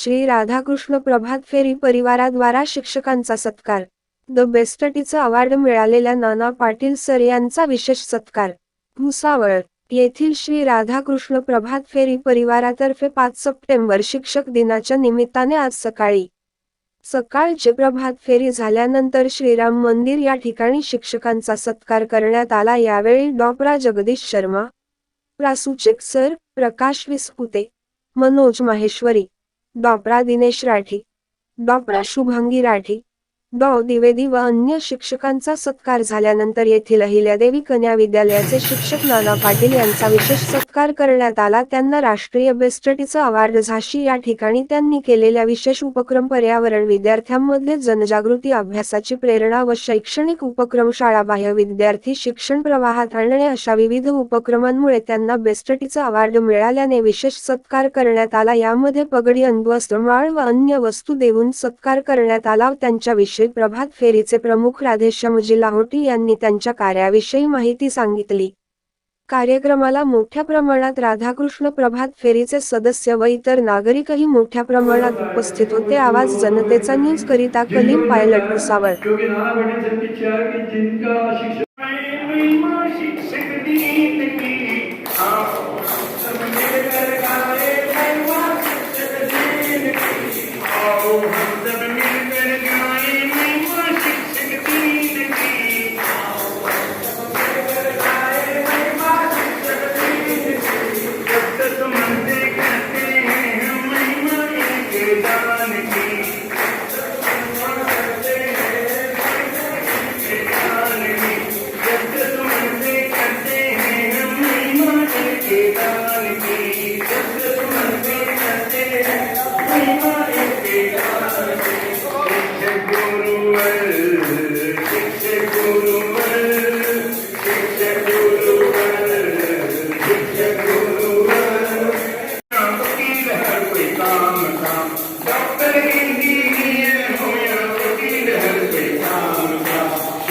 श्री राधाकृष्ण प्रभात फेरी परिवाराद्वारा शिक्षकांचा सत्कार. The best टीचं अवॉर्ड मिळालेल्या नाना पाटील सर यांचा विशेष सत्कार. भुसावळ येथील श्री राधाकृष्ण प्रभात फेरी परिवारातर्फे पाच सप्टेंबर शिक्षक दिनाच्या निमित्ताने आज सकाळी. सकाळचे प्रभात फेरी झाल्यानंतर श्रीराम मंदिर या ठिकाणी शिक्षकांचा सत्कार करण्यात आला. यावेळी डॉपरा जगदीश शर्मा प्रासूचक सर प्रकाश विस्पुते मनोज माहेश्वरी डॉपरा दिनेश राठी डॉपरा शुभंगी राठी डॉ द्विवेदी व अन्य शिक्षकांचा सत्कार झाल्यानंतर येथील अहिल्यादेवी कन्या विद्यालयाचे शिक्षक नाना पाटील यांचा विशेष सत्कार करण्यात आला. त्यांना राष्ट्रीय बेस्टटीचा अवॉर्ड झाशी या ठिकाणी त्यांनी केलेल्या विशेष उपक्रम पर्यावरण विद्यार्थ्यांमध्ये जनजागृती अभ्यासाची प्रेरणा व शैक्षणिक उपक्रम शाळाबाह्य विद्यार्थी शिक्षण प्रवाहात आणणे अशा विविध उपक्रमांमुळे त्यांना बेस्टटीचा अवॉर्ड मिळाल्याने विशेष सत्कार करण्यात आला. यामध्ये पगडी वस्त्रमाळ व अन्य वस्तू देऊन सत्कार करण्यात आला. त्यांच्याविषयी प्रभात फेरीचे प्रमुख राधेश्यामजी लाहोटी यांनी त्यांच्या कार्याविषयी माहिती सांगितली. कार्यक्रमाला मोठ्या प्रमाणात राधाकृष्ण प्रभात फेरीचे सदस्य व इतर नागरिकही मोठ्या प्रमाणात उपस्थित होते आवाज जनतेचा न्यूज करिता कलीम पायलट भुसावळ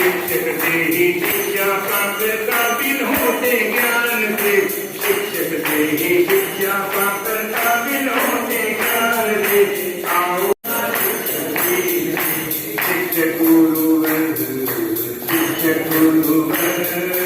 शिक्षक देही शिक्षा प्राप्त काबिल होते ज्ञान से शिक्षक देही शिक्षा प्राप्त काबिल होते ज्ञान से आओ शिक्षक गुरु शिक्षक गुरु